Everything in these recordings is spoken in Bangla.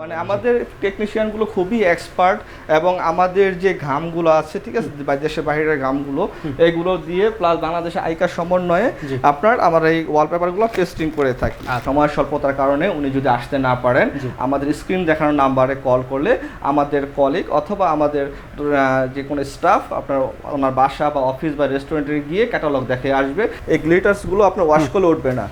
মানে আমাদের টেকনিশিয়ানগুলো খুবই এক্সপার্ট এবং আমাদের যে ঘামগুলো আছে ঠিক আছে দেশের বাইরের ঘামগুলো এগুলো দিয়ে প্লাস বাংলাদেশে আইকার সমন্বয়ে আপনার আমার এই ওয়ালপেপারগুলো টেস্টিং করে থাকি। আচ্ছা। সময় স্বল্পতার কারণে উনি যদি আসতে না পারেন আমাদের স্ক্রিন দেখানো নাম্বারে কল করলে আমাদের কলিগ অথবা আমাদের যে কোনো স্টাফ আপনার ওনার বাসা বা অফিস বা রেস্টুরেন্টে গিয়ে ক্যাটালগ দেখে আসবে। এই গ্লিটার্সগুলো আপনার ওয়াশ করলে উঠবে না.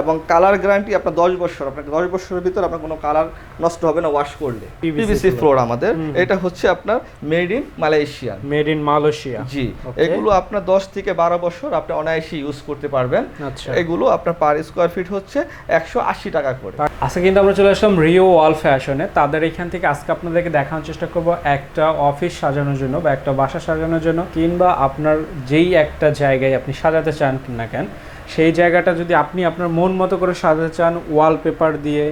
এবং কালার গ্যারান্টি আপনার দশ বছর আপনার দশ বছরের ভিতর আপনার কোনো কালার নষ্ট হবে না ওয়াশ করলে। পিভিসি ফ্লোর আমাদের। এটা হচ্ছে আপনার made in Malaysian made in Malaysia জি এগুলো আপনার দশ থেকে বারো বছর আপনি অনায়াসে ইউজ করতে পারবেন। আচ্ছা। এগুলো আপনার পার স্কোয়ার ফিট হচ্ছে একশো আশি টাকা করে। আজকে কিন্তু আমরা চলে আসলাম রিও ওয়াল ফ্যাশনে তাদের এখান থেকে আজকে আপনাদেরকে দেখানোর চেষ্টা করব একটা অফিস সাজানোর জন্য বা একটা বাসা সাজানোর জন্য কিংবা আপনার যেই একটা জায়গায় আপনি সাজাতে চান না কেন সেই জায়গাটা যদি আপনি আপনার মন মতো করে সাজাতে চান ওয়ালপেপার দিয়ে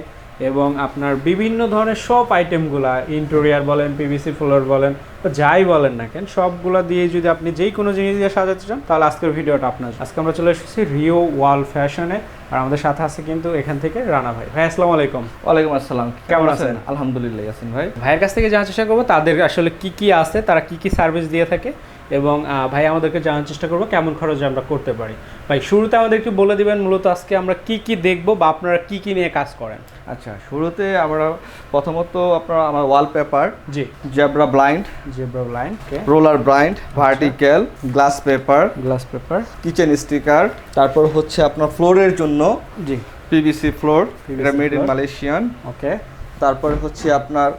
এবং আপনার বিভিন্ন ধরনের সব আইটেমগুলা ইন্টেরিয়ার বলেন পিভিসি ফ্লোর বলেন যাই বলেন না কেন সবগুলা দিয়ে যদি আপনি যেই কোনো জিনিস দিয়ে সাজাতে চান তাহলে আজকের ভিডিওটা আপনার আজকে আমরা চলে এসেছি রিও ওয়াল ফ্যাশনে আর আমাদের সাথে আছে কিন্তু এখান থেকে রানা ভাই। ভাই আসসালামু আলাইকুম। ওয়ালাইকুম আসসালাম। কেমন আছেন? আলহামদুলিল্লাহ ইয়াসিন ভাই। ভাইয়ের কাছ থেকে জানার চেষ্টা করব তাদের আসলে কি কি আছে তারা কি কি সার্ভিস দিয়ে থাকে এবং ভাই আমাদেরকে জানার চেষ্টা করব কেমন খরচে আমরা করতে পারি। ভাই শুরুতে আমাদের একটু বলে দিবেন মূলত আজকে আমরা কি কি দেখব বা আপনারা কি কি নিয়ে কাজ করেন? আচ্ছা শুরুতে আমরা প্রথমত আপনার আমার ওয়ালপেপার জি। Zebra blind zebra blind roller blind vertical glass paper glass paper kitchen sticker তারপর হচ্ছে আপনার ফ্লোরের জন্য জি। পিভিসি ফ্লোর এটা মেড ইন মালয়েশিয়ান ওকে তারপরে হচ্ছে আপনার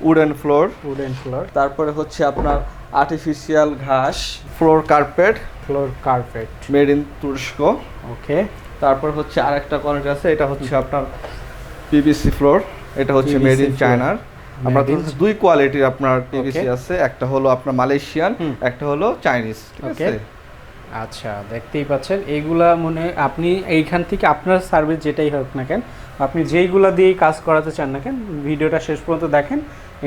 উডেন ফ্লোর উডেন ফ্লোর তারপরে হচ্ছে আপনার আর্টিফিশিয়াল ঘাস। Floor carpet floor carpet made in তুরস্ক ওকে তারপর হচ্ছে আরেকটা কোয়ালিটি আছে এটা হচ্ছে আপনার পিভিসি ফ্লোর এটা হচ্ছে মেড ইন চায়নার আমরা দুই কোয়ালিটির আপনার পিভিসি আছে একটা হলো আপনার মালয়েশিয়ান একটা হলো চাইনিজ ঠিক আছে? আচ্ছা দেখতেই পাচ্ছেন এইগুলা মনে আপনি এইখান থেকে আপনার সার্ভিস যেটাই হোক না কেন আপনি যেইগুলা দিয়েই কাজ করাতে চান না কেন ভিডিওটা শেষ পর্যন্ত দেখেন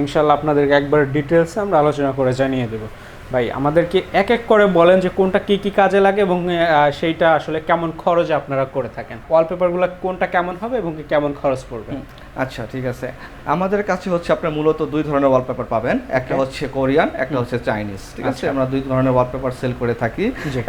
ইনশাল্লাহ আপনাদেরকে একবার ডিটেলসে আমরা আলোচনা করে জানিয়ে দেবো। ভাই, আমাদেরকে এক এক করে বলেন যে কোনটা কি কি কাজে লাগে এবং সেইটা আসলে কেমন খরচ আপনারা করে থাকেন। ওয়ালপেপারগুলো কোনটা কেমন হবে এবং কেমন খরচ পড়বে? আচ্ছা ঠিক আছে। আমাদের কাছে হচ্ছে আপনার মূলত দুই ধরনের ওয়ালপেপার পাবেন। একটা হচ্ছে কোরিয়ান একটা হচ্ছে চাইনিজ। ঠিক আছে? আচ্ছা। আমরা দুই ধরনের ওয়ালপেপার সেল করে থাকি।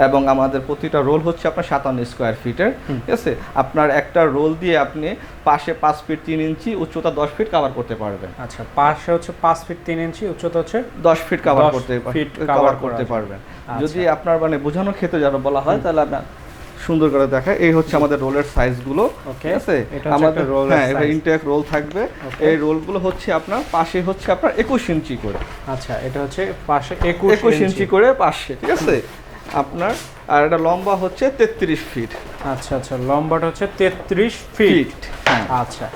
এবং আমাদের প্রতিটা রোল হচ্ছে আপনার সাতান্ন স্কোয়ার ফিটের ঠিক আছে? আপনার একটা রোল দিয়ে আপনি পাশে পাঁচ ফিট তিন ইঞ্চি উচ্চতা দশ ফিট কভার করতে পারবেন। আচ্ছা পাশে হচ্ছে পাঁচ ফিট তিন ইঞ্চি উচ্চতা হচ্ছে দশ ফিট কভার 10 করতে cover কভার করতে পারবেন। আচ্ছা। যদি আপনার মানে বোঝানোর ক্ষেত্রে যারা বলা হয় তাহলে আপনার সুন্দর করে দেখায়। এই হচ্ছে আমাদের রোলের সাইজগুলো ঠিক আছে? আমাদের রোল হ্যাঁ এটা ইনটেক রোল থাকবে. এই রোলগুলো হচ্ছে আপনার পাশে হচ্ছে আপনার একুশ ইঞ্চি করে। আচ্ছা এটা হচ্ছে পাশে একুশ ইঞ্চি। করে পাশে ঠিক আছে? আপনার আর এটা লম্বা হচ্ছে তেত্রিশ ফিট আচ্ছা আচ্ছা লম্বাটা হচ্ছে তেত্রিশ ফিট হ্যাঁ। আচ্ছা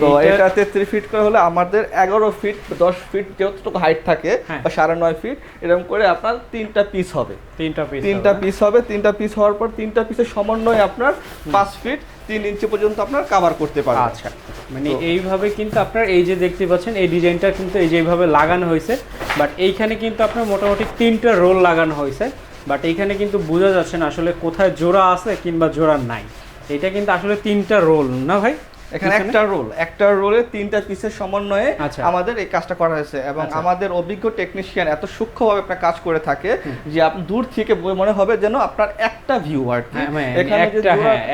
তো এইটা- এটা তেত্রিশ ফিট করে হলে আমাদের এগারো ফিট দশ ফিট যতটুকু হাইট থাকে হ্যাঁ। বা সাড়ে নয় ফিট এরকম করে আপনার তিনটা পিস হবে। তিনটা পিস তিনটা পিস হবে তিনটা পিস হওয়ার পর তিনটা পিসের সমন্বয়ে আপনার পাঁচ ফিট তিন ইঞ্চি পর্যন্ত আপনার কাভার করতে পারবেন। আচ্ছা। মানে এইভাবে কিন্তু আপনার এই যে দেখতে পাচ্ছেন এই ডিজাইনটা কিন্তু এই যেভাবে লাগানো হয়েছে বাট এইখানে কিন্তু আপনার মোটামুটি তিনটা রোল লাগানো হয়েছে বাট এইখানে কিন্তু বোঝা যাচ্ছে না আসলে কোথায় জোড়া আছে কিংবা জোড়া নাই। এটা কিন্তু আসলে তিনটা রোল না ভাই? এখানে একটা রোল একটা রোলে তিনটা পিসের সমন্বয়ে আচ্ছা। আমাদের এই কাজটা করা হয়েছে এবং আচ্ছা। আমাদের অভিজ্ঞ টেকনিশিয়ান এত সূক্ষ্মভাবে আপনার কাজ করে থাকে যে আপনি দূর থেকে মনে হবে যেন আপনার একটা ভিউ আর কি। হ্যাঁ মানে এখানে যে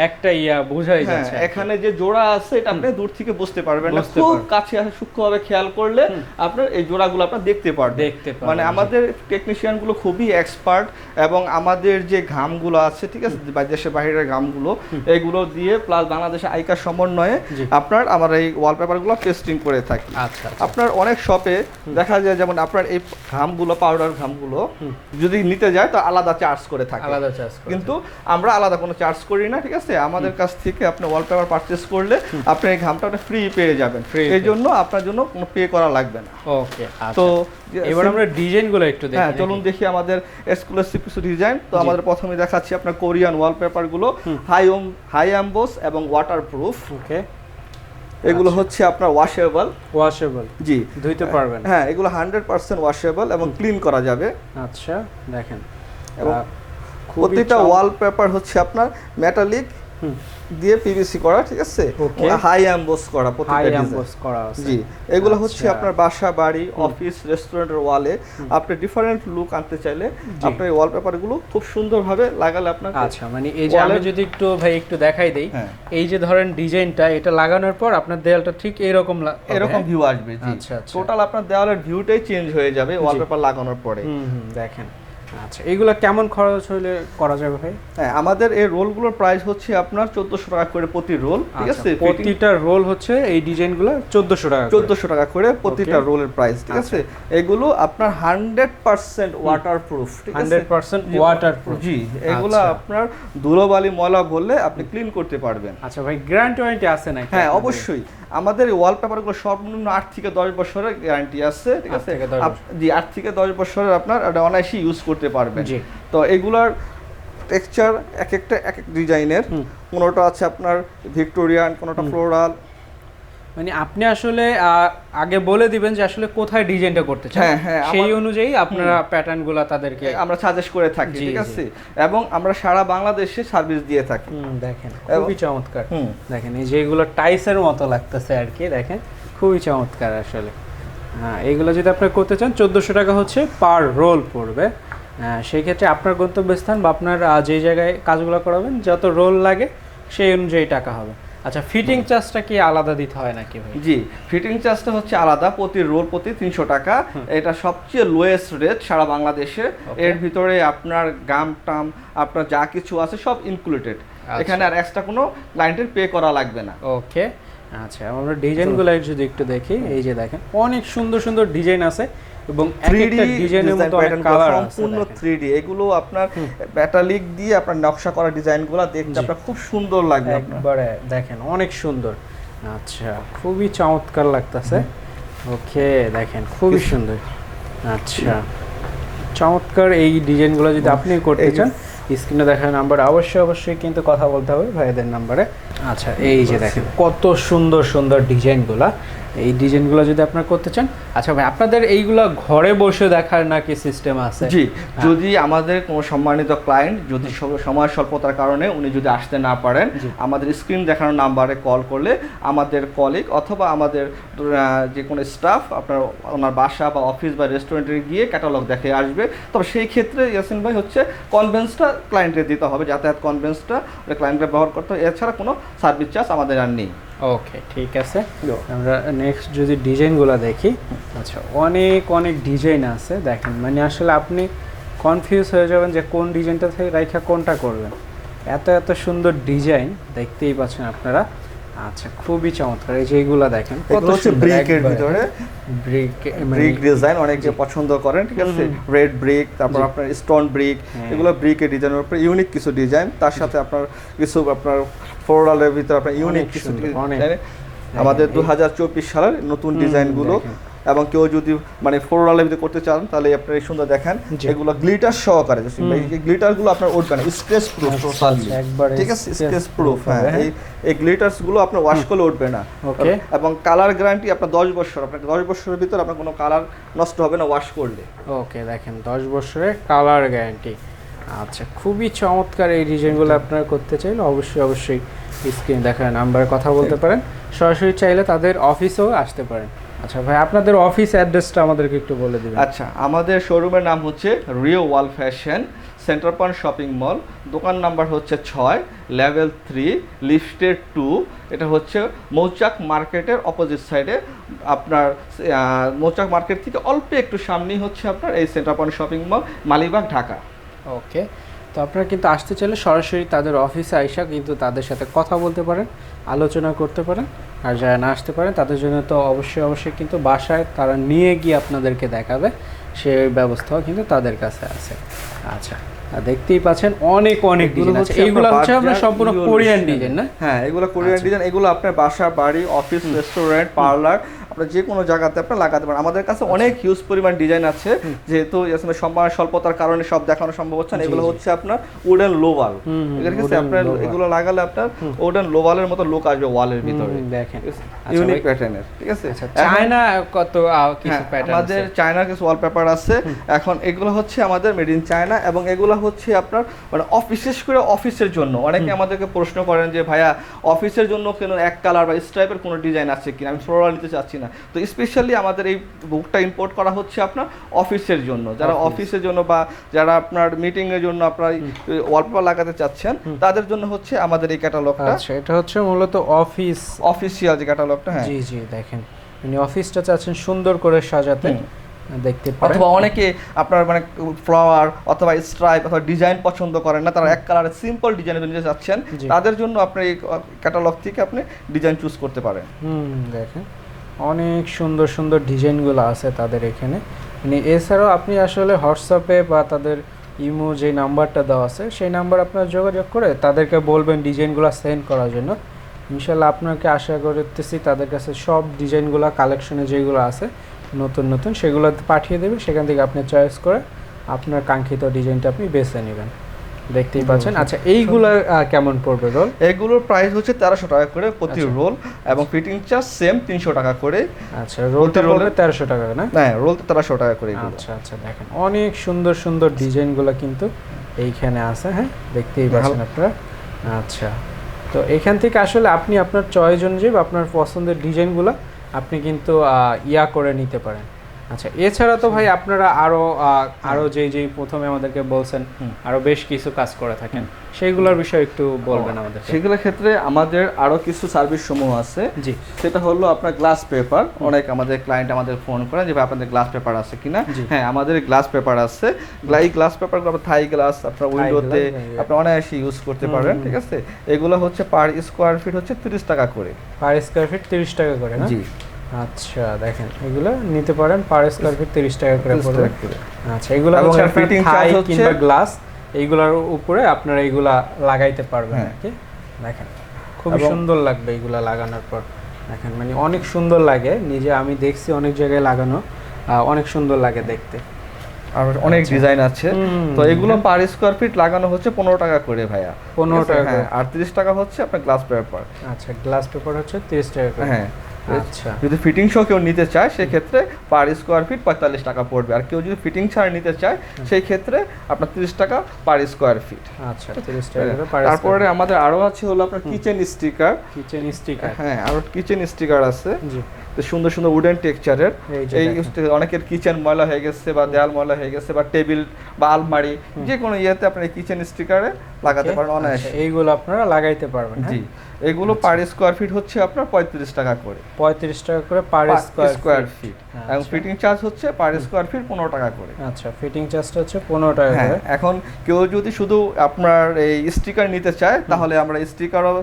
একটা হ্যাঁ ইয়া বোঝাই হ্যাঁ, যাচ্ছে এখানে যে জোড়া আছে এটা আপনি দূর থেকে বুঝতে পারবেন না। খুব কাছে আসে সূক্ষ্মভাবে খেয়াল করলে আপনার এই জোড়াগুলো আপনার দেখতে পারবেন। দেখতে মানে আমাদের টেকনিশিয়ানগুলো খুবই এক্সপার্ট এবং আমাদের যে ঘামগুলো আছে ঠিক আছে দেশের বাইরের ঘামগুলো এগুলো দিয়ে প্লাস বাংলাদেশের আইকার সমন্বয়ে। আপনার আমার এই ওয়ালপেপারগুলো টেস্টিং করে থাকি। আচ্ছা আচ্ছা। আপনার অনেক শপে দেখা যায় যেমন আপনার এই ঘামগুলো পাউডার ঘামগুলো যদি নিতে যায় তো আলাদা চার্জ করে থাকে। আলাদা চার্জ কিন্তু আমরা আলাদা কোনো চার্জ করি না ঠিক আছে? আমাদের কাছ থেকে আপনি ওয়ালপেপার পারচেস করলে আপনি এই ঘামটা ফ্রি পেয়ে যাবেন। এই জন্য আপনার জন্য কোনো পে করা লাগবে না। ওকে তো তো এবার আমরা ডিজাইনগুলো একটু দেখি হ্যাঁ চলুন দেখি আমাদের এক্সক্লুসিভ কিছু ডিজাইন তো আমাদের প্রথমে দেখাচ্ছি আপনার কোরিয়ান ওয়ালপেপারগুলো হাই হাই অ্যাম্বোস এবং ওয়াটার প্রুফ ওকে এগুলো। হচ্ছে আপনার ওয়াশেবল ওয়াশেবল জি। ধুইতে পারবেন। হ্যাঁ এগুলো হান্ড্রেড পার্সেন্ট ওয়াশেবল এবং ক্লিন করা যাবে। আচ্ছা দেখেন। এবং প্রতিটা ওয়ালপেপার হচ্ছে আপনার মেটালিক। দিয়ে পিভিসি করা ঠিক আছে? হাই অ্যাম্বোস করা প্রত্যেকটা। অ্যাম্বোস করা জি। এগুলো হচ্ছে আচ্ছা। আপনার বাসা বাড়ি অফিস রেস্টুরেন্টের ওয়ালে আপনি ডিফারেন্ট লুক আনতে চাইলে আপনার এই ওয়ালপেপারগুলো খুব সুন্দরভাবে লাগালে আপনার আচ্ছা মানে এই যে আমি যদি একটু ভাই একটু দেখাই দেই হ্যাঁ। এই যে ধরেন ডিজাইনটা এটা লাগানোর পর আপনার দেয়ালটা ঠিক এরকম এরকম হ্যাঁ? ভিউ আসবে জি। আচ্ছা, আচ্ছা। টোটাল আপনার দেওয়ালের ভিউটাই চেঞ্জ হয়ে যাবে ওয়ালপেপার লাগানোর পরে। দেখেন। আচ্ছা এগুলো কেমন খরচ হলে করা যাবে ভাই? হ্যাঁ আমাদের এই রোলগুলোর প্রাইস হচ্ছে আপনার চোদ্দশো টাকা করে প্রতি রোল ঠিক আচ্ছা, আছে? প্রতিটা রোল হচ্ছে এই ডিজাইনগুলো চোদ্দশো টাকা। চোদ্দশো টাকা করে প্রতিটা রোলের প্রাইস ঠিক আছে? এগুলো আপনার হান্ড্রেড পার্সেন্ট ওয়াটার প্রুফ ঠিক আছে? 100% জি, জি এগুলো আচ্ছা। আপনার ধুলোবালি ময়লা বললে আপনি ক্লিন করতে পারবেন। আচ্ছা ভাই গ্যারান্টি ওয়ারেন্টি আছে নাকি হ্যাঁ অবশ্যই। আমাদের ওয়ালপেপারগুলো সর্বনিম্ন আট থেকে দশ বছরের গ্যারান্টি আছে ঠিক আট আছে? থেকে দশ আপ- জি আট থেকে দশ বছরের আপনার এটা অনায়াসই ইউজ করতে পারবেন। জি। তো এগুলার টেক্সচার এক একটা এক এক ডিজাইনের। কোনোটা আছে আপনার ভিক্টোরিয়ান কোনোটা ফ্লোরাল। মানে আপনি আসলে আগে বলে দিবেন যে আসলে কোথায় ডিজাইনটা করতে চান। হ্যাঁ, হ্যাঁ, সেই অনুযায়ী আপনারা প্যাটার্নগুলা তাদেরকে আমরা সাজেস্ট করে থাকি ঠিক আছে? এবং আমরা সারা বাংলাদেশে সার্ভিস দিয়ে থাকি। দেখেন খুবই চমৎকার। দেখেন এই যেগুলো টাইসের মতো লাগতেছে আর কি দেখেন খুবই চমৎকার আসলে। হ্যাঁ এইগুলো যদি আপনি করতে চান চোদ্দোশো টাকা হচ্ছে পার রোল পড়বে। সেই ক্ষেত্রে আপনার গন্তব্যস্থান বা আপনার যে জায়গায় কাজগুলো করাবেন যত রোল লাগে সেই অনুযায়ী টাকা হবে। আচ্ছা ফিটিং চার্জটা কি আলাদা দিতে হয় নাকি ভাই? জি ফিটিং চার্জটা হচ্ছে আলাদা প্রতি রোল প্রতি তিনশো টাকা। এটা সবচেয়ে লোয়েস্ট রেট সারা বাংলাদেশে। এর ভিতরে আপনার গাম টাম আপনার যা কিছু আছে সব ইনক্লুডেড আচ্ছা। এখানে আর এক্সট্রা কোনো ক্লায়েন্টের পে করা লাগবে না। ওকে। আচ্ছা আমরা ডিজাইনগুলো যদি একটু দেখি এই যে দেখেন অনেক সুন্দর সুন্দর ডিজাইন আছে। এবং সম্পূর্ণ থ্রি ডি এগুলো আপনার ব্যাটালিক দিয়ে আপনার নকশা করা ডিজাইনগুলো দেখতে আপনার খুব সুন্দর লাগবে একবারে দেখেন অনেক সুন্দর। আচ্ছা খুবই চমৎকার লাগতেছে। ওকে দেখেন খুবই সুন্দর। আচ্ছা চমৎকার এই ডিজাইনগুলো যদি আপনি করতে চান স্ক্রিনে দেখা নাম্বার অবশ্যই অবশ্যই কিন্তু কথা বলতে হবে ভাইদের নাম্বারে। আচ্ছা এই যে দেখেন কত সুন্দর সুন্দর ডিজাইনগুলা। এই ডিজাইনগুলো যদি আপনারা করতে চান আচ্ছা ভাই আপনাদের এইগুলো ঘরে বসে দেখার নাকি সিস্টেম আছে? জি যদি আমাদের কোনো সম্মানিত ক্লায়েন্ট যদি সময় স্বল্পতার কারণে উনি যদি আসতে না পারেন আমাদের স্ক্রিন দেখানোর নাম্বারে কল করলে আমাদের কলিগ অথবা আমাদের যে কোনো স্টাফ আপনার ওনার বাসা বা অফিস বা রেস্টুরেন্টে গিয়ে ক্যাটালগ দেখে আসবে। তবে সেই ক্ষেত্রে ইয়াসিন ভাই হচ্ছে কনভেন্সটা ক্লায়েন্টকে দিতে হবে যাতায়াত কনভেন্সটা ক্লায়েন্টকে ব্যবহার করতে হবে। এছাড়া কোনো সার্ভিস চার্জ আমাদের আর নেই। ওকে ঠিক আছে। আমরা নেক্সট যদি ডিজাইনগুলো দেখি আচ্ছা অনেক অনেক ডিজাইন আছে দেখেন। মানে আসলে আপনি কনফিউজ হয়ে যাবেন যে কোন ডিজাইনটা থেকে রাইখা কোনটা করবেন। এত এত সুন্দর ডিজাইন দেখতেই পাচ্ছেন আপনারা। আচ্ছা খুবই চমৎকার। এই যে এইগুলো দেখেন এগুলো হচ্ছে ব্রিকের ভিতরে ব্রিক ব্রিক ডিজাইন অনেকে পছন্দ করেন ঠিক আছে? রেড ব্রিক তারপর আপনার স্টোন ব্রিক হ্যাঁ। এগুলো ব্রিকের ডিজাইনের উপরে ইউনিক কিছু ডিজাইন তার সাথে আপনার কিছু আপনার ফ্লোরালের ভিতরে আপনার ইউনিক কিছু আমাদের দু হাজার চব্বিশ সালের নতুন ডিজাইনগুলো। এবং কেউ যদি মানে ফ্লোরালের ভিতরে করতে চান তাহলে আপনার এই সুন্দর দেখেন। এগুলো গ্লিটার সহকারে গ্লিটারগুলো আপনার উঠবে না স্ক্রেচ প্রুফ টোটালি ঠিক আছে? স্ক্রেচ প্রুফ হ্যাঁ এই এই গ্লিটার্সগুলো আপনার ওয়াশ করলে উঠবে না. এবং কালার গ্যারান্টি আপনার দশ বছর আপনার দশ বছরের ভিতর আপনার কোনো কালার নষ্ট হবে না ওয়াশ করলে। ওকে দেখেন দশ বছরের কালার গ্যারান্টি আচ্ছা খুবই চমৎকার এই ডিজাইনগুলো আপনারা করতে চাইলে অবশ্যই অবশ্যই স্ক্রিনে দেখার নাম্বারে কথা বলতে পারেন। সরাসরি চাইলে তাদের অফিসেও আসতে পারেন। আচ্ছা ভাই আপনাদের অফিস অ্যাড্রেসটা আমাদেরকে একটু বলে দিবেন। আচ্ছা আমাদের শোরুমের নাম হচ্ছে Rio wall fashion Centre Point shopping mall দোকান নাম্বার হচ্ছে ছয় লেভেল থ্রি লিফটের টু এটা হচ্ছে মৌচাক মার্কেটের অপোজিট সাইডে আপনার মৌচাক মার্কেট থেকে অল্প একটু সামনেই হচ্ছে আপনার এই Centre Point shopping mall Malibagh Dhaka. Okay তো আপনারা কিন্তু আসতে চাইলে সরাসরি তাদের অফিসে আইসা কিন্তু তাদের সাথে কথা বলতে পারেন, আলোচনা করতে পারেন। আর যারা না আসতে পারেন, তাদের জন্য তো অবশ্যই অবশ্যই কিন্তু বাসায় তারা নিয়ে গিয়ে আপনাদেরকে দেখাবে সেই ব্যবস্থাও কিন্তু তাদের কাছে আছে। আচ্ছা। দেখতেই পাচ্ছেন অনেক অনেক ডিজাইন আছে। হচ্ছে এইগুলো হচ্ছে আপনার সম্পূর্ণ কোরিয়ান ডিজাইন না? হ্যাঁ এগুলো কোরিয়ান আচ্ছা। ডিজাইন এগুলো আপনার বাসা বাড়ি অফিস রেস্টুরেন্ট পার্লার আপনার যে কোনো জায়গাতে আপনার লাগাতে পারেন। আমাদের কাছে আচ্ছা। অনেক হিউজ পরিমাণ ডিজাইন আছে। যেহেতু আসলে স্বল্পতার কারণে সব দেখানো সম্ভব হচ্ছে না। এগুলো হচ্ছে আপনার উডেন লোভাল হুম, হুম, ঠিক আছে আপনার এগুলো লাগালে আপনার উডেন লোভালের মতো লুক আসবে ওয়ালের ভিতরে। দেখেন। আচ্ছা ইউনিক প্যাটার্নের ঠিক আছে? চায়না কত কিছু প্যাটার্ন আমাদের চায়নার কিছু ওয়ালপেপার আছে। এখন এগুলো হচ্ছে আমাদের মেড ইন চায়না এবং এগুলো হচ্ছে আপনার মানে অফ বিশেষ করে অফিসের জন্য। অনেকে আমাদেরকে প্রশ্ন করেন যে ভাইয়া অফিসের জন্য কেন এক কালার বা স্ট্রাইপের কোনো ডিজাইন আছে কিনা? আমি ফ্লোরাল নিতে চাচ্ছি না। তো স্পেশালি আমাদের এই বুকটা ইম্পোর্ট করা হচ্ছে আপনার অফিসের জন্য। যারা। অফিসের জন্য বা যারা আপনার মিটিংয়ের জন্য আপনার ওয়ালপেপার লাগাতে চাচ্ছেন তাদের জন্য হচ্ছে আমাদের এই ক্যাটালগটা আচ্ছা এটা হচ্ছে মূলত অফিস অফিসিয়াল যে ক্যাটালগটা হ্যাঁ। জি জি দেখেন। উনি অফিসটা চাচ্ছেন সুন্দর করে সাজাতে। দেখতে পারেন। অথবা অনেকে আপনার মানে ফ্লাওয়ার অথবা স্ট্রাইপ অথবা ডিজাইন পছন্দ করেন না তারা এক কালারের সিম্পল ডিজাইনের নিতে চাচ্ছেন তাদের জন্য আপনি এই ক্যাটালগ থেকে আপনি ডিজাইন চুজ করতে পারেন। হুম দেখেন। অনেক সুন্দর সুন্দর ডিজাইনগুলো আছে তাদের এখানে। মানে এছাড়াও আপনি আসলে হোয়াটসঅ্যাপে বা তাদের ইমো যে নাম্বারটা দেওয়া আছে সেই নাম্বার আপনার যোগাযোগ করে তাদেরকে বলবেন ডিজাইনগুলো সেন্ড করার জন্য। ইনশাল্লাহ আপনাকে আশা করতেছি তাদের কাছে সব ডিজাইনগুলো কালেকশনে যেগুলো আছে নতুন নতুন সেগুলো পাঠিয়ে দেবে। সেখান থেকে আপনি চয়েস করে আপনার কাঙ্ক্ষিত ডিজাইনটা আপনি বেছে নেবেন। দেখতেই পাচ্ছেন। আচ্ছা এইগুলো কেমন পড়বে রোল এগুলোর প্রাইস হচ্ছে তেরোশো টাকা করে প্রতি আচ্ছা। রোল এবং ফিটিং চার্জ সেম তিনশো টাকা করে। আচ্ছা রোলটা পড়বে তেরোশো টাকা না? হ্যাঁ রোল তো তেরোশো টাকা করে আচ্ছা আচ্ছা দেখেন। অনেক সুন্দর সুন্দর ডিজাইনগুলো কিন্তু এইখানে আছে হ্যাঁ? দেখতেই পাচ্ছেন আপনারা। আচ্ছা তো এখান থেকে আসলে আপনি আপনার চয়েস অনুযায়ী বা আপনার পছন্দের ডিজাইনগুলো আপনি কিন্তু ইয়া করে নিতে পারেন। আচ্ছা এছাড়া তো ভাই আপনারা আরও আরও যেই যেই প্রথমে আমাদেরকে বলছেন আরও বেশ কিছু কাজ করে থাকেন। সেইগুলোর বিষয়ে একটু বলবেন আমাদের সেগুলোর ক্ষেত্রে আমাদের আরও কিছু সার্ভিস সমূহ আছে। জি। সেটা হলো আপনার গ্লাস পেপার অনেক আমাদের ক্লায়েন্ট আমাদের ফোন করে যে আপনাদের গ্লাস পেপার আছে কিনা? হ্যাঁ আমাদের গ্লাস পেপার আছে। গ্লা- এই গ্লাস পেপারগুলো আপনার থাই গ্লাস আপনার উইন্ডোতে হ্যাঁ, আপনি অনায়াসে ইউজ করতে পারেন ঠিক আছে? এগুলো হচ্ছে পার স্কোয়ার ফিট হচ্ছে তিরিশ টাকা করে। পার স্কোয়ার ফিট তিরিশ টাকা করে না? জি। আচ্ছা দেখেন এগুলো নিতে পারেন পার স্কোয়ার ফিট তিরিশ টাকা করে পড়বে। আচ্ছা এগুলো হচ্ছে থাই charge হচ্ছে- কিংবা গ্লাস এইগুলোর উপরে আপনারা এইগুলা লাগাইতে পারবেন হ্যাঁ। আর কি দেখেন এবং- সুন্দর লাগবে এগুলা লাগানোর পর। দেখেন মানে অনেক সুন্দর লাগে নিজে আমি দেখছি অনেক জায়গায় লাগানো অনেক সুন্দর লাগে দেখতে। আর অনেক আচ্ছা। ডিজাইন আছে। তো এগুলো পার স্কোয়ার ফিট লাগানো হচ্ছে পনেরো টাকা করে ভাইয়া। 15 ঠিক আছে? টাকা হ্যাঁ আর তিরিশ টাকা হচ্ছে আপনার গ্লাস পেপার আচ্ছা গ্লাস পেপার হচ্ছে তিরিশ টাকা করে। হ্যাঁ। আচ্ছা। যদি ফিটিং সহ কেউ নিতে চায় সেক্ষেত্রে পার স্কোয়ার ফিট পঁয়তাল্লিশ টাকা পড়বে। আর কেউ যদি ফিটিং ছাড়া নিতে চায় সেই ক্ষেত্রে আপনার তিরিশ টাকা পার স্কোয়ার ফিট আচ্ছা তিরিশ টাকা তারপরে আমাদের আরও আছে হলো আপনার কিচেন স্টিকার কিচেন স্টিকার হ্যাঁ আরও কিচেন স্টিকার আছে। জি। তো সুন্দর সুন্দর উডেন টেক্সচারের এই অনেকের কিচেন ময়লা হয়ে গেছে বা দেয়াল ময়লা হয়ে গেছে বা টেবিল বা আলমারি যে কোনো ইয়েতে আপনি কিচেন স্টিকারে লাগাতে পারেন আচ্ছা, অনায়াসে এইগুলো আপনারা লাগাইতে পারবেন হ্যাঁ? জি এগুলো পার স্কোয়ার ফিট হচ্ছে আপনার পঁয়ত্রিশ টাকা করে। পঁয়ত্রিশ টাকা করে পার স্কোয়ার ফিট আচ্ছা। এবং ফিটিং চার্জ হচ্ছে পার স্কোয়ার ফিট পনেরো টাকা করে। আচ্ছা ফিটিং চার্জটা হচ্ছে পনেরো টাকা হ্যাঁ করে। এখন কেউ যদি শুধু আপনার এই স্টিকার নিতে চায় তাহলে আমরা স্টিকারও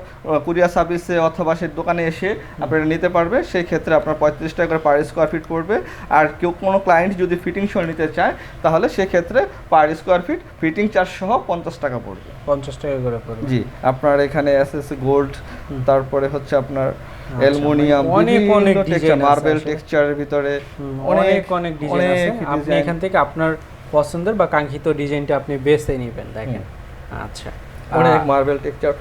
কুরিয়ার সার্ভিসে অথবা সে দোকানে এসে আপনারা নিতে পারবে। সেই ক্ষেত্রে আপনার পঁয়ত্রিশ টাকা করে পার স্কোয়ার ফিট পড়বে। আর কেউ কোনো ক্লায়েন্ট যদি ফিটিং সহ নিতে চায় তাহলে সেক্ষেত্রে per square feet fitting charge সহ পঞ্চাশ টাকা পড়বে। পঞ্চাশ টাকা করে পড়বে। জি আপনার এখানে এসএস গোল্ড তারপরে হচ্ছে আপনার অ্যালুমিনিয়াম মানে অনেক অনেক ডিজাইন মার্বেল টেক্সচারের ভিতরে অনেক অনেক ডিজাইন আছে। আপনি এখান থেকে আপনার পছন্দের বা কাঙ্ক্ষিত ডিজাইনটা আপনি বেছে নেবেন দেখেন। আচ্ছা। অনেক মার্বেল টেক্সচার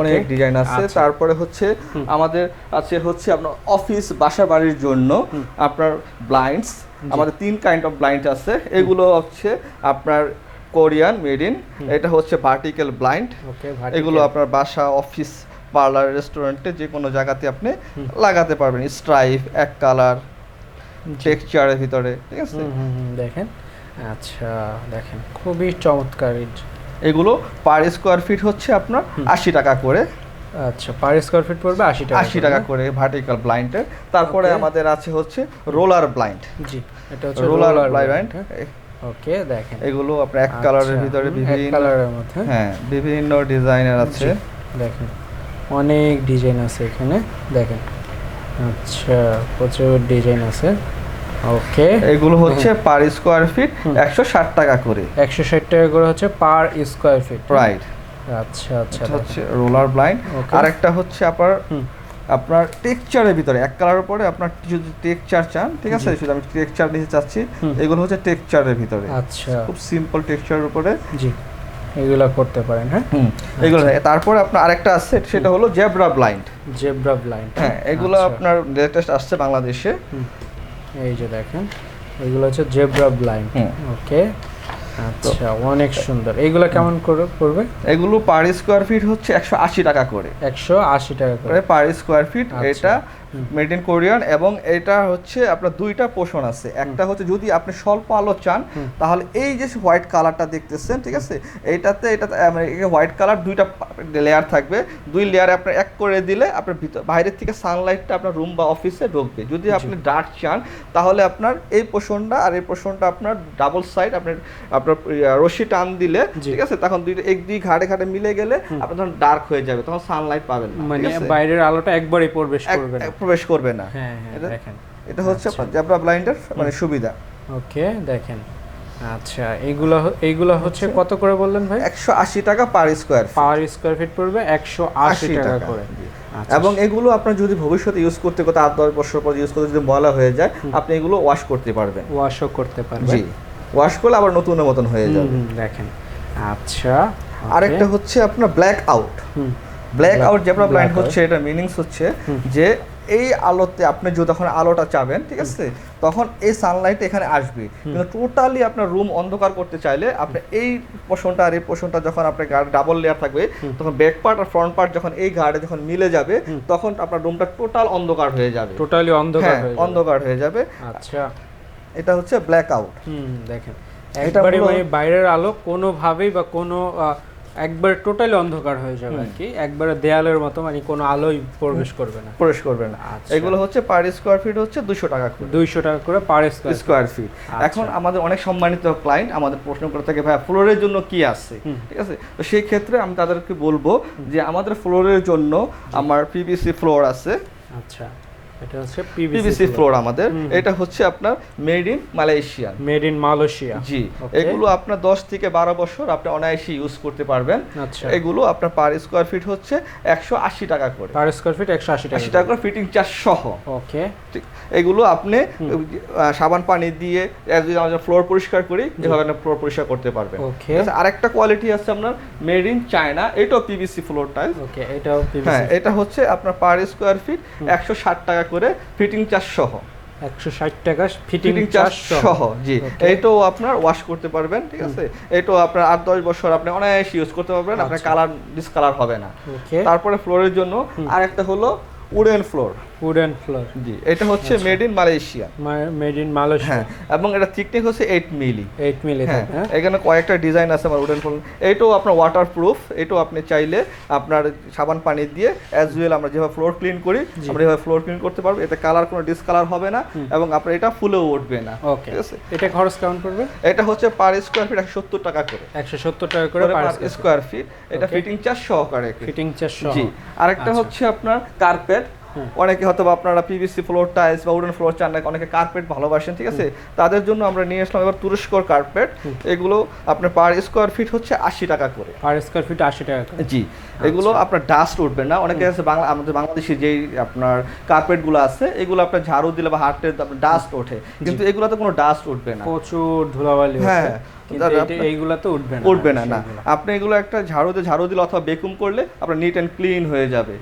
অনেক ডিজাইন আছে। আচ্ছা। তারপরে হচ্ছে আমাদের আছে হচ্ছে আপনার অফিস বাসা বাড়ির জন্য আপনার ব্লাইন্ডস আমাদের তিন কাইন্ড অফ ব্লাইন্ড আছে। এগুলো হচ্ছে আপনার কোরিয়ান মেড ইন এটা হচ্ছে ভার্টিক্যাল ব্লাইন্ড এগুলো আপনার বাসা অফিস পার্লার রেস্টুরেন্টে যে কোনো জায়গাতে আপনি লাগাতে পারবেন। স্ট্রাইপ এক কালার টেক্সচারের ভিতরে ঠিক আছে? দেখেন। আচ্ছা দেখেন। খুবই চমৎকার এগুলো পার স্কোয়ার ফিট হচ্ছে আপনার আশি টাকা করে। আচ্ছা পার স্কোয়ার ফিট পড়বে আশি টাকা আশি টাকা করে ভার্টিক্যাল ব্লাইন্ডের তারপরে আমাদের আছে হচ্ছে রোলার ব্লাইন্ড জি এটা হচ্ছে রোলার ব্লাইন্ড ওকে দেখেন। এগুলো আপনার এক কালারের আচ্ছা, ভিতরে বিভিন্ন কালারের মধ্যে। হ্যাঁ বিভিন্ন ডিজাইনের আছে। দেখেন অনেক ডিজাইন আছে এখানে দেখেন। আচ্ছা প্রচুর ডিজাইন আছে। ওকে এগুলো হচ্ছে পার স্কোয়ার ফিট। একশো ষাট টাকা করে। একশো ষাট টাকা করে হচ্ছে পার স্কোয়ার ফিট রাইট আচ্ছা আচ্ছা। এটা হচ্ছে রোলার ব্লাইন্ড. আর একটা হচ্ছে আপনার আপনার টেক্সচারের ভিতরে। এক কালারের পরে আপনার যদি টেক্সচার চান ঠিক আছে। শুধু আমি টেক্সচার নিতে চাচ্ছি এগুলো হচ্ছে টেক্সচারের ভিতরে। আচ্ছা। খুব সিম্পল টেক্সচারের উপরে। জি। এগুলা করতে পারেন হ্যাঁ? এগুলো তারপরে আপনার আরেকটা আছে সেটা হলো জেব্রা ব্লাইন্ড জেব্রা ব্লাইন্ড হ্যাঁ এগুলো আচ্ছা। আপনার লেটেস্ট আসছে বাংলাদেশে। এই যে দেখেন এগুলো হচ্ছে জেব্রা ব্লাইন্ড। ওকে আচ্ছা অনেক সুন্দর। এইগুলো কেমন করে পড়বে? এগুলো পার স্কোয়ার ফিট হচ্ছে একশো আশি টাকা করে। একশো আশি টাকা করে। Per square feet. এটা মেড ইন কোরিয়ান এবং এটা হচ্ছে আপনার দুইটা পোষণ আছে। একটা হচ্ছে যদি আপনি স্বল্প আলো চান তাহলে এই যে হোয়াইট কালারটা দেখতেছেন ঠিক আছে? এইটাতে এটা হোয়াইট কালার দুইটা লেয়ার থাকবে। দুই লেয়ারে আপনার এক করে দিলে আপনার ভিতর বাইরের থেকে সানলাইটটা আপনার রুম বা অফিসে ঢুকবে। যদি আপনি ডার্ক চান তাহলে আপনার এই পোষণটা আর এই পোষণটা আপনার ডাবল সাইড আপনার আপনার রশি টান দিলে ঠিক আছে? তখন দুইটা এক দুই ঘাড়ে ঘাটে মিলে গেলে আপনার তখন ডার্ক হয়ে যাবে তখন সানলাইট পাবেন না মানে? বাইরের আলোটা একবারই প্রবেশ করবে প্রবেশ করবে না। হ্যাঁ হ্যাঁ দেখেন। এটা হচ্ছে আচ্ছা। জেব্রা ব্লাইন্ডের মানে সুবিধা। ওকে দেখেন। আচ্ছা এইগুলো এইগুলো হচ্ছে কত করে বললেন ভাই? একশো আশি টাকা per square per square feet পড়বে একশো আশি টাকা করে। আচ্ছা, এবং এগুলো আপনার যদি ভবিষ্যতে ইউজ করতে করতে আট দশ বছর পর ইউজ করতে যদি ময়লা হয়ে যায় আপনি এগুলো ওয়াশ করতে পারবেন। ওয়াশও করতে পারবে জি। ওয়াশ করলে আবার নতুনের মতন হয়ে যাবে। দেখেন। আচ্ছা আরেকটা হচ্ছে আপনার ব্ল্যাক আউট হুম, ব্ল্যাক আউট ব্লাইন্ড black হচ্ছে এটা মিনিংস হচ্ছে যে এই আলোতে আপনি যদি তখন আলোটা চাবেন ঠিক আছে? তখন এই সানলাইট এখানে আসবে। কিন্তু টোটালি আপনার রুম অন্ধকার করতে চাইলে আপনি এই পোষণটা আর এই পোষণটা যখন আপনার গার্ড ডাবল লেয়ার থাকবে তখন ব্যাক পার্ট আর ফ্রন্ট পার্ট যখন এই গার্ডে যখন মিলে যাবে তখন আপনার রুমটা টোটাল অন্ধকার হয়ে যাবে। টোটালি অন্ধকার হ্যাঁ যাবে। অন্ধকার হয়ে যাবে। আচ্ছা। এটা হচ্ছে ব্ল্যাক আউট হুম দেখেন। একবারে বাইরের আলো কোনোভাবেই বা কোনো একবার টোটালি অন্ধকার হয়ে যাবে আর কি একবারে দেয়ালের মতো মানে কোনো আলোই প্রবেশ করবে না। প্রবেশ করবে না। আচ্ছা। এগুলো হচ্ছে পার স্কোয়ার ফিট হচ্ছে দুশো টাকা করে। দুইশো টাকা করে পার স্কোয়ার স্কোয়ার ফিট। এখন আমাদের অনেক সম্মানিত ক্লায়েন্ট আমাদের প্রশ্ন করে থাকে ভাই ফ্লোরের জন্য কি আছে? ঠিক আছে? তো সেই ক্ষেত্রে আমি তাদেরকে বলব যে আমাদের ফ্লোরের জন্য আমার পিবিসি ফ্লোর আছে। আচ্ছা। এটা হচ্ছে পিভিসি ফ্লোর আমাদের। এটা হচ্ছে আপনার made in Malaysian made in Malaysia জি। এগুলো আপনার দশ থেকে বারো বছর আপনি অনায়াসে ইউজ করতে পারবেন। আচ্ছা। এগুলো আপনার পার স্কোয়ার ফিট হচ্ছে একশো আশি টাকা করে। পার স্কোয়ার ফিট টাকা করে ফিটিং চার্জ সহ। ওকে এগুলো আপনি সাবান পানি দিয়ে যদি আমরা ফ্লোর পরিষ্কার করি এভাবে আপনি ফ্লোর পরিষ্কার করতে পারবেন। ওকে আরেকটা কোয়ালিটি আছে আপনার মেড ইন চায়না এটাও পিভিসি ফ্লোর টাইলস ওকে এটাও হ্যাঁ এটা হচ্ছে আপনার পার স্কোয়ার ফিট একশো ষাট টাকা করে ফিটিং চার্জ সহ। একশো ষাট টাকা ফিটিং চার্জ সহ। জি. এইটাও আপনার ওয়াশ করতে পারবেন ঠিক আছে? এটাও আপনার আট দশ বছর আপনি অনেক ইউজ করতে পারবেন আপনার আচ্ছা। কালার ডিসকালার হবে না। তারপরে ফ্লোরের জন্য আর একটা হলো উডেন ফ্লোর উডেন ফ্লোর জি এটা হচ্ছে। Made in Malaysia made in Malaysia হ্যাঁ এবং এটা থিকনেস হচ্ছে এইট মিলি এইট মিলি হ্যাঁ এখানে কয়েকটা ডিজাইন আছে আমার উডেন ফোন এইটাও আপনার ওয়াটার প্রুফ এটাও আপনি চাইলে আপনার সাবান পানি দিয়ে অ্যাজ ওয়েল আমরা যেভাবে ফ্লোর ক্লিন করি আমরা যেভাবে ফ্লোর ক্লিন করতে পারব এতে কালার কোনো ডিসকালার হবে না এবং আপনার এটা ফুলেও উঠবে না। ওকে এটা খরচ কেমন পড়বে? এটা হচ্ছে পার স্কোয়ার ফিট একশো সত্তর টাকা করে। একশো সত্তর টাকা করে পার স্কোয়ার ফিট এটা ফিটিং চার্জ সহকারে। ফিটিং চার্জ জি আরেকটা আচ্ছা। হচ্ছে আপনার কার্পেট। অনেকে হয়তো আপনারা পিভিসি ফ্লোর টাইলস বা উডেন ফ্লোর চান না অনেকে কার্পেট ভালোবাসেন ঠিক আছে? তাদের জন্য আমরা নিয়ে আসলাম এবার তুরস্কর কার্পেট এগুলো আপনার পার স্কোয়ার ফিট হচ্ছে আশি টাকা করে। পার স্কোয়ার ফিট আশি টাকা করে। জি এগুলো আচ্ছা। আপনার ডাস্ট উঠবে না। অনেকে আছে বাংলা আমাদের বাংলাদেশি যেই আপনার কার্পেটগুলো আছে এগুলো আপনার ঝাড়ু দিলে বা হাঁটতে ডাস্ট ওঠে। কিন্তু এগুলোতে কোনো ডাস্ট উঠবে না। প্রচুর ধুলাবালি হ্যাঁ, হ্যাঁ এইগুলা তো উঠবে না উঠবে না না। আপনি এগুলো একটা ঝাড়ু দিয়ে ঝাড়ু দিলে অথবা বেকুম করলে আপনার নিট অ্যান্ড ক্লিন হয়ে যাবে।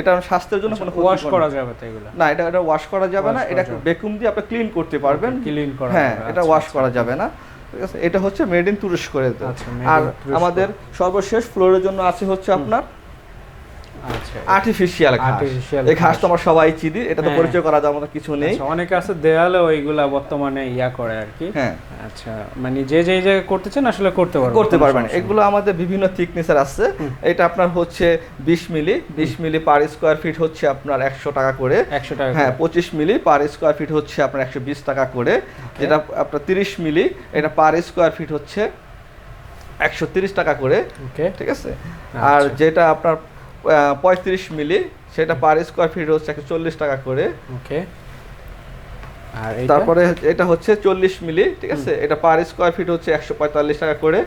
এটা স্বাস্থ্যের জন্য কোনো ওয়াশ করা যাবে তো এগুলা? না এটা এটা ওয়াশ করা যাবে না এটা বেকুম দিয়ে আপনি ক্লিন করতে পারবেন। ক্লিন করা হ্যাঁ এটা আচ্ছা, ওয়াশ আচ্ছা। করা যাবে না। ঠিক আছে এটা হচ্ছে মেড ইন তুরস্ক। আচ্ছা, আর আমাদের সর্বশেষ ফ্লোরের জন্য আছে হচ্ছে আপনার আর্টিফিশিয়াল ঘাস। এই ঘাস। তো আমরা সবাই চিনি এটা তো হ্যাঁ। পরিচয় করা যাওয়ার মতো কিছু নেই। আচ্ছা, অনেকে আছে দেয়ালে ওইগুলা বর্তমানে ইয়া করে আর কি। হ্যাঁ। আচ্ছা মানে যে যে জায়গায় করতেছেন আসলে করতে পারবেন। করতে পারবেন। এগুলো আমাদের বিভিন্ন থিকনেসের আছে। এটা আপনার হচ্ছে বিশ মিলি। বিশ মিলি পার স্কোয়ার ফিট হচ্ছে আপনার একশো টাকা করে। একশো টাকা হ্যাঁ করে। পঁচিশ মিলি পার স্কোয়ার ফিট হচ্ছে আপনার একশো বিশ টাকা করে। যেটা আপনার তিরিশ মিলি। এটা পার স্কোয়ার ফিট হচ্ছে একশো তিরিশ টাকা করে। ঠিক আছে? আর আচ্ছা। যেটা আপনার পঁয়ত্রিশ মিলি সেটা পার স্কোয়ার ফিট হচ্ছে একশো চল্লিশ টাকা করে। ওকে আর তারপরে এটা হচ্ছে চল্লিশ মিলি ঠিক আছে? এটা পার স্কোয়ার ফিট হচ্ছে একশো পঁয়তাল্লিশ টাকা করে।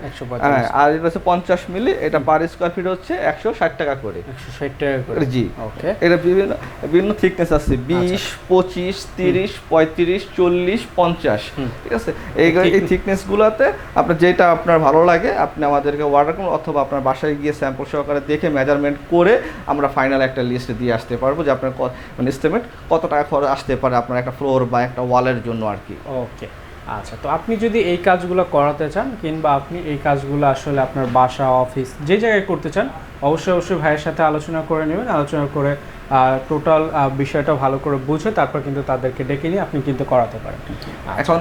হ্যাঁ আর এটা হচ্ছে পঞ্চাশ মিলি এটা পার স্কোয়ার ফিট হচ্ছে একশো ষাট টাকা করে। একশো ষাট টাকা করে। জি। ওকে। এটা বিভিন্ন বিভিন্ন থিকনেস আছে আচ্ছা। বিশ পঁচিশ তিরিশ পঁয়ত্রিশ চল্লিশ পঞ্চাশ ঠিক আছে? এই এই থিকনেস গুলাতে আপনার যেটা আপনার ভালো লাগে আপনি আমাদেরকে অর্ডার করুন অথবা আপনার বাসায় গিয়ে স্যাম্পল সহকারে দেখে মেজারমেন্ট করে আমরা ফাইনাল একটা লিস্ট দিয়ে আসতে পারব যে আপনার মানে এস্টিমেট কত টাকা খরচ আসতে পারে আপনার একটা ফ্লোর বা একটা ওয়ালের জন্য আর কি ওকে আচ্ছা তো আপনি যদি এই কাজগুলো করাতে চান কিংবা আপনি এই কাজগুলো আসলে আপনার বাসা অফিস যে জায়গায় করতে চান অবশ্যই অবশ্যই ভাইয়ের সাথে আলোচনা করে নেবেন আলোচনা করে টোটাল বিষয়টা ভালো করে বুঝে তারপর কিন্তু তাদেরকে ডেকে নিয়ে আপনি কিন্তু করাতে পারেন। এখন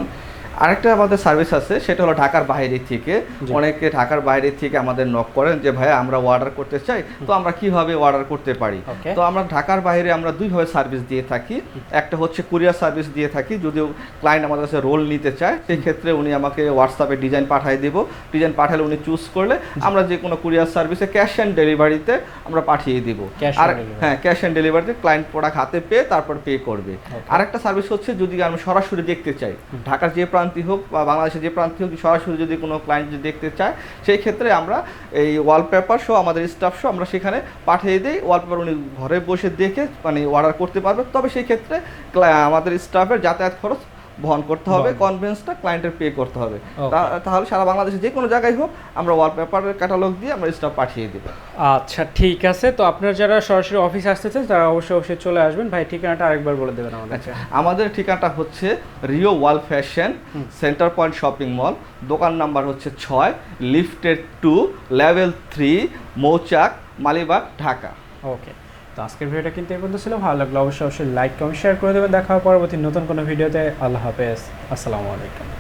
আরেকটা আমাদের সার্ভিস আছে সেটা হলো ঢাকার বাইরে থেকে। অনেকে ঢাকার বাইরে থেকে আমাদের নক করেন যে ভাইয়া আমরা অর্ডার করতে চাই তো আমরা কীভাবে অর্ডার করতে পারি? তো আমরা ঢাকার বাইরে আমরা দুইভাবে সার্ভিস দিয়ে থাকি। একটা হচ্ছে কুরিয়ার সার্ভিস দিয়ে থাকি যদিও ক্লায়েন্ট আমাদের কাছে রোল নিতে চায় সেই ক্ষেত্রে উনি আমাকে হোয়াটসঅ্যাপে ডিজাইন পাঠিয়ে দেব। ডিজাইন পাঠালে উনি চুজ করলে আমরা যে কোনো কুরিয়ার সার্ভিসে ক্যাশ অ্যান্ড ডেলিভারিতে আমরা পাঠিয়ে দিব। আর। হ্যাঁ ক্যাশ অ্যান্ড ডেলিভারিতে ক্লায়েন্ট প্রোডাক্ট হাতে পেয়ে তারপর পে করবে. আরেকটা সার্ভিস হচ্ছে যদি আমি সরাসরি দেখতে চাই ঢাকার যে প্রান্তি হোক বা বাংলাদেশের যে প্রান্তেই হোক, সরাসরি যদি কোনো ক্লায়েন্ট যদি দেখতে চায়, সেই ক্ষেত্রে আমরা এই ওয়ালপেপার সহ আমাদের স্টাফ সহ আমরা সেখানে পাঠিয়ে দিই। ওয়ালপেপার উনি ঘরে বসে দেখে মানে অর্ডার করতে পারবে। তবে সেই ক্ষেত্রে আমাদের স্টাফের যাতায়াত খরচ বহন করতে হবে। কনভেন্সটা ক্লায়েন্টের পে করতে হবে। তাহলে সারা বাংলাদেশে যে কোনো জায়গায় হোক আমরা ওয়ালপেপারের ক্যাটালগ দিয়ে আমরা স্টাফ পাঠিয়ে দেবো। আচ্ছা ঠিক আছে। তো আপনার যারা সরাসরি অফিস আসতে চান তারা অবশ্যই অবশ্যই চলে আসবেন। ভাই ঠিকানাটা আরেকবার বলে দেবেন আমাদের আচ্ছা আমাদের ঠিকানাটা হচ্ছে Rio wall fashion Centre Point shopping mall দোকান নাম্বার হচ্ছে ছয় লিফটের two level three Mouchak Malibagh Dhaka okay তো আজকের ভিডিওটা কিন্তু এই পর্যন্ত ছিল। ভালো লাগল অবশ্যই অবশ্যই লাইক কমেন্ট শেয়ার করে দেবেন। দেখা হবে পরবর্তী নতুন কোনো ভিডিওতে। আল্লাহ হাফেজ। আসসালামু আলাইকুম।